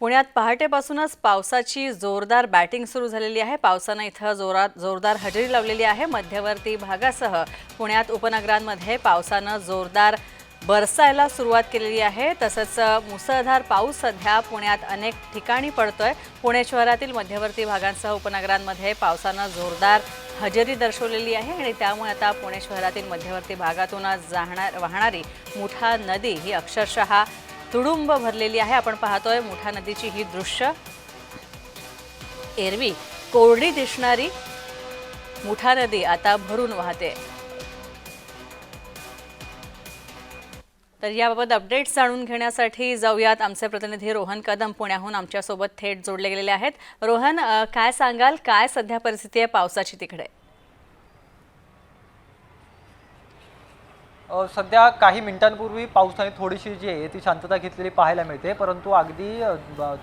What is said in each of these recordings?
पुण्यात पहाटेपासूनच पावसाची जोरदार बॅटिंग सुरू झालेली आहे. पावसानं इथं जोरात जोरदार हजेरी लावलेली आहे. मध्यवर्ती भागासह पुण्यात उपनगरांमध्ये पावसानं जोरदार बरसायला सुरुवात केलेली आहे. तसंच मुसळधार पाऊस सध्या पुण्यात अनेक ठिकाणी पडतोय. पुणे शहरातील मध्यवर्ती भागांसह उपनगरांमध्ये पावसानं जोरदार हजेरी दर्शवलेली आहे आणि त्यामुळे आता पुणे शहरातील मध्यवर्ती भागातून जाणार वाहणारी मुठा नदी ही अक्षरशः तुडुंब भरलेली आहे. आपण पाहतोय मुठा नदीची ही दृश्य. एरवी कोरडी दिसणारी मुठा नदी आता भरून वाहते. तर याबाबत अपडेट्स जाणून घेण्यासाठी जाऊयात. आमचे प्रतिनिधी रोहन कदम पुण्याहून आमच्यासोबत थेट जोडले गेलेले आहेत. रोहन काय सांगाल? काय सध्या परिस्थिती आहे पावसाची तिकडे? सध्या काही मिनिटांपूर्वी पावसाने थोडीशी जी आहे ती शांतता घेतलेली पाहायला मिळते. परंतु अगदी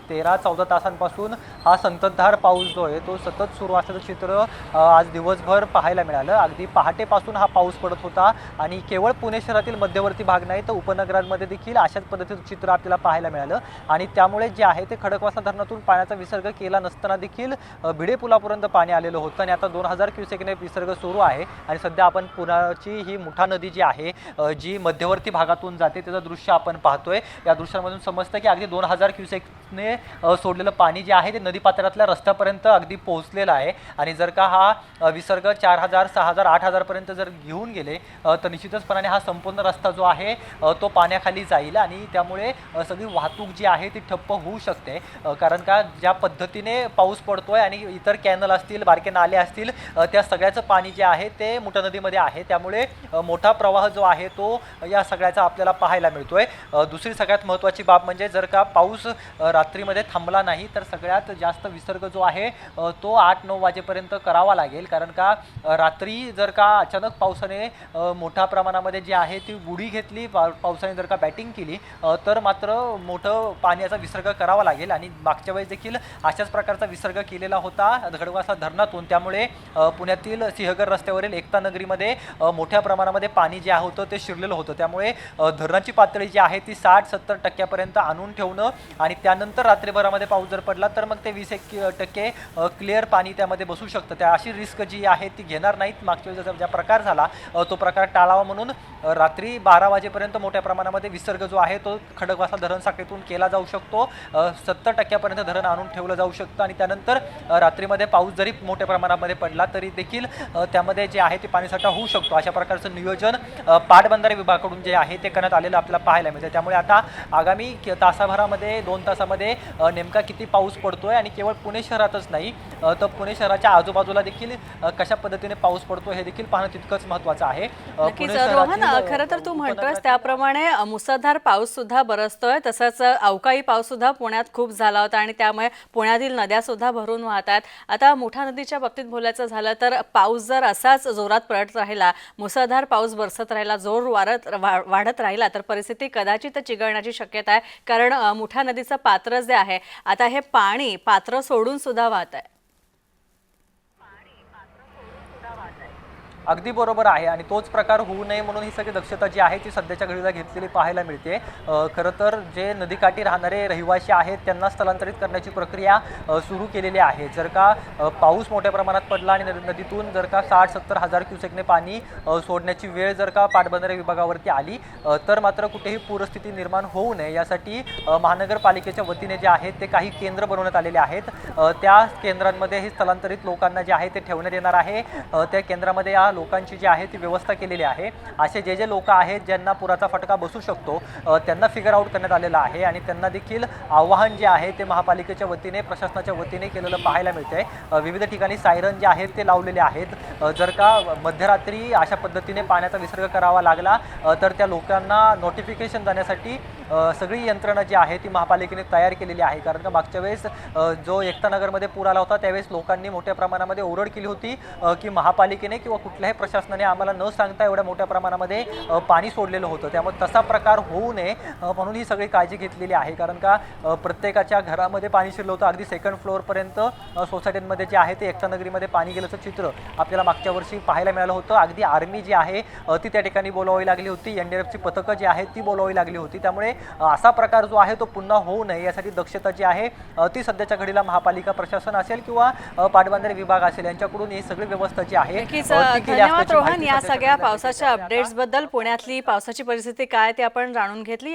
तेरा चौदा तासांपासून हा संततधार पाऊस जो आहे तो सतत सुरू असल्याचं चित्र आज दिवसभर पाहायला मिळालं. अगदी पहाटेपासून हा पाऊस पडत होता आणि केवळ पुणे शहरातील मध्यवर्ती भाग नाही तर उपनगरांमध्ये देखील अशाच पद्धतीचं चित्र आपल्याला पाहायला मिळालं. आणि त्यामुळे जे आहे ते खडकवासला धरणातून पाण्याचा विसर्ग केला नसताना देखील भिडे पुलापर्यंत पाणी आलेलं होतं आणि आता दोन हजार क्युसेकने विसर्ग सुरू आहे. आणि सध्या आपण पुण्याची ही मुठा नदी जी आहे जी मध्यवर्ती भागातून जाते त्याचं दृश्य आपण पाहतोय. या दृश्यांमधून समजतं की अगदी दोन हजार क्युसेकने सोडलेलं पाणी जे आहे ते नदीपात्रातल्या रस्त्यापर्यंत अगदी पोहोचलेलं आहे. आणि जर का हा विसर्ग चार हजार सहा हजार आठ हजारपर्यंत जर घेऊन गेले तर निश्चितचपणाने हा संपूर्ण रस्ता जो आहे तो पाण्याखाली जाईल आणि त्यामुळे सगळी वाहतूक जी आहे ती ठप्प होऊ शकते. कारण का ज्या पद्धतीने पाऊस पडतोय आणि इतर कॅनल असतील बारके नाले असतील त्या सगळ्याचं पाणी जे आहे ते मुठा नदीमध्ये आहे. त्यामुळे मोठा प्रवाह जो आहे तो या सगळ्याचा आपल्याला पाहायला मिळतो आहे दुसरी सगळ्यात महत्त्वाची बाब म्हणजे जर का पाऊस रात्रीमध्ये थांबला नाही तर सगळ्यात जास्त विसर्ग जो आहे तो आठ नऊ वाजेपर्यंत करावा लागेल. कारण का रात्री जर का अचानक पावसाने मोठ्या प्रमाणामध्ये जी आहे ती उडी घेतली पा पावसाने जर का बॅटिंग केली तर मात्र मोठं पाण्याचा विसर्ग करावा लागेल. आणि मागच्या वेळेस देखील अशाच प्रकारचा विसर्ग केलेला होता गडवासा धरणातून. त्यामुळे पुण्यातील सिंहगड रस्त्यावरील एकता नगरीमध्ये मोठ्या प्रमाणामध्ये पाणी जे आहे होतं ते शिरलेलं होतं. त्यामुळे धरणाची पातळी जी आहे ती साठ सत्तर टक्क्यापर्यंत आणून ठेवणं आणि त्यानंतर रात्रीभरामध्ये पाऊस जर पडला तर मग ते वीस एक टक्के क्लिअर पाणी त्यामध्ये बसू शकतं. त्या अशी रिस्क जी आहे ती घेणार नाहीत. मागच्या वेळेस ज्या प्रकार झाला तो प्रकार टाळावा म्हणून रात्री बारा वाजेपर्यंत मोठ्या प्रमाणामध्ये विसर्ग जो आहे तो खडकवासला धरण साखळीतून केला जाऊ शकतो. सत्तर टक्क्यापर्यंत धरण आणून ठेवलं जाऊ शकतं आणि त्यानंतर रात्रीमध्ये पाऊस जरी मोठ्या प्रमाणामध्ये पडला तरी देखील त्यामध्ये जे आहे ते पाणीसाठा होऊ शकतो. अशा प्रकारचं नियोजन पाटबंधारे विभागाकडून जे आहे ते करण्यात आलेलं आपल्याला पाहायला मिळतं त्यामुळे आता आगामी तासाभरामध्ये दोन तासामध्ये नेमका किती पाऊस पडतोय आणि केवळ पुणे शहरातच नाही तर पुणे शहराच्या आजूबाजूला देखील कशा पद्धतीने पाऊस पडतो हे देखील पाहणं तितकंच महत्त्वाचं आहे. रोहन खरं तर तू उपनगरातील- त्याप्रमाणे मुसळधार पाऊस सुद्धा बरसतोय तसंच अवकाळी पाऊस सुद्धा पुण्यात खूप झाला होता आणि त्यामुळे पुण्यातील नद्या सुद्धा भरून वाहतात. आता मुठा नदीच्या बाबतीत बोलायचं झालं तर पाऊस जर असाच जोरात पडत राहिला मुसळधार पाऊस बरसत राहिला जोर वारत वाढत राहिला तर परिस्थिती कदाचित चिघळण्याची शक्यता आहे. कारण मोठ्या नदीचं पात्र जे आहे आता हे पाणी पात्र सोडून सुद्धा वाहत आहे. अगदी बरोबर आहे आणि तोच प्रकार होऊ नये म्हणून ही सगळी दक्षता जी आहे ती सध्याच्या घडीला घेतलेली पाहायला मिळते. खरं तर जे नदीकाठी राहणारे रहिवासी आहेत त्यांना स्थलांतरित करण्याची प्रक्रिया सुरू केलेली आहे. जर का पाऊस मोठ्या प्रमाणात पडला आणि नदीतून जर का साठ सत्तर हजार क्युसेकने पाणी सोडण्याची वेळ जर का पाटबंधारे विभागावरती आली तर मात्र कुठेही पूरस्थिती निर्माण होऊ नये. यासाठी महानगरपालिकेच्या वतीने जे आहेत ते काही केंद्र बनवण्यात आलेले आहेत. त्या केंद्रांमध्ये हे स्थलांतरित लोकांना जे आहे ते ठेवण्यात येणार आहे. त्या केंद्रामध्ये या लोकांची जी आहे ती व्यवस्था केलेली आहे. असे जे जे लोक आहेत ज्यांना पुराचा फटका बसू शकतो त्यांना फिगर आउट करण्यात आलेलं आहे आणि त्यांना देखील आव्हान जे आहे ते महापालिकेच्या वतीने प्रशासनाच्या वतीने केलेलं पाहायला मिळते विविध ठिकाणी सायरन जे आहेत ते लावलेले आहेत. जर का मध्यरात्री अशा पद्धतीने पाण्याचा विसर्ग करावा लागला तर त्या लोकांना नोटिफिकेशन जाण्यासाठी सगळी यंत्रणा जी आहे ती महापालिकेने तयार केलेली आहे. कारण का मागच्या वेळेस जो एकता नगरमध्ये पूर आला होता त्यावेळेस लोकांनी मोठ्या प्रमाणामध्ये ओरड केली होती की महापालिकेने किंवा कुठल्या कुठल्याही प्रशासनाने आम्हाला न सांगता एवढ्या मोठ्या प्रमाणामध्ये पाणी सोडलेलं होतं. त्यामुळे तसा प्रकार होऊ नये म्हणून ही सगळी काळजी घेतलेली आहे. कारण का प्रत्येकाच्या घरामध्ये पाणी शिरलं होतं. अगदी सेकंड फ्लोअरपर्यंत अ, सोसायट्यांमध्ये जे आहे ते एकता नगरीमध्ये पाणी गेल्याचं चित्र आपल्याला मागच्या वर्षी पाहायला मिळालं होतं. अगदी आर्मी जी आहे ती त्या ठिकाणी बोलावी लागली होती. एन डी एफची पथकं जी आहेत ती बोलावी लागली होती. त्यामुळे असा प्रकार जो आहे तो पुन्हा होऊ नये. यासाठी दक्षता जी आहे ती सध्याच्या घडीला महापालिका प्रशासन असेल किंवा पाटबंधारे विभाग असेल यांच्याकडून ही सगळी व्यवस्था जी आहे धन्यवाद रोहन या सगळ्या पावसाच्या देण्यात येत आहे. अपडेट्सबद्दल पुण्यातली पावसाची परिस्थिती काय ते आपण जाणून घेतली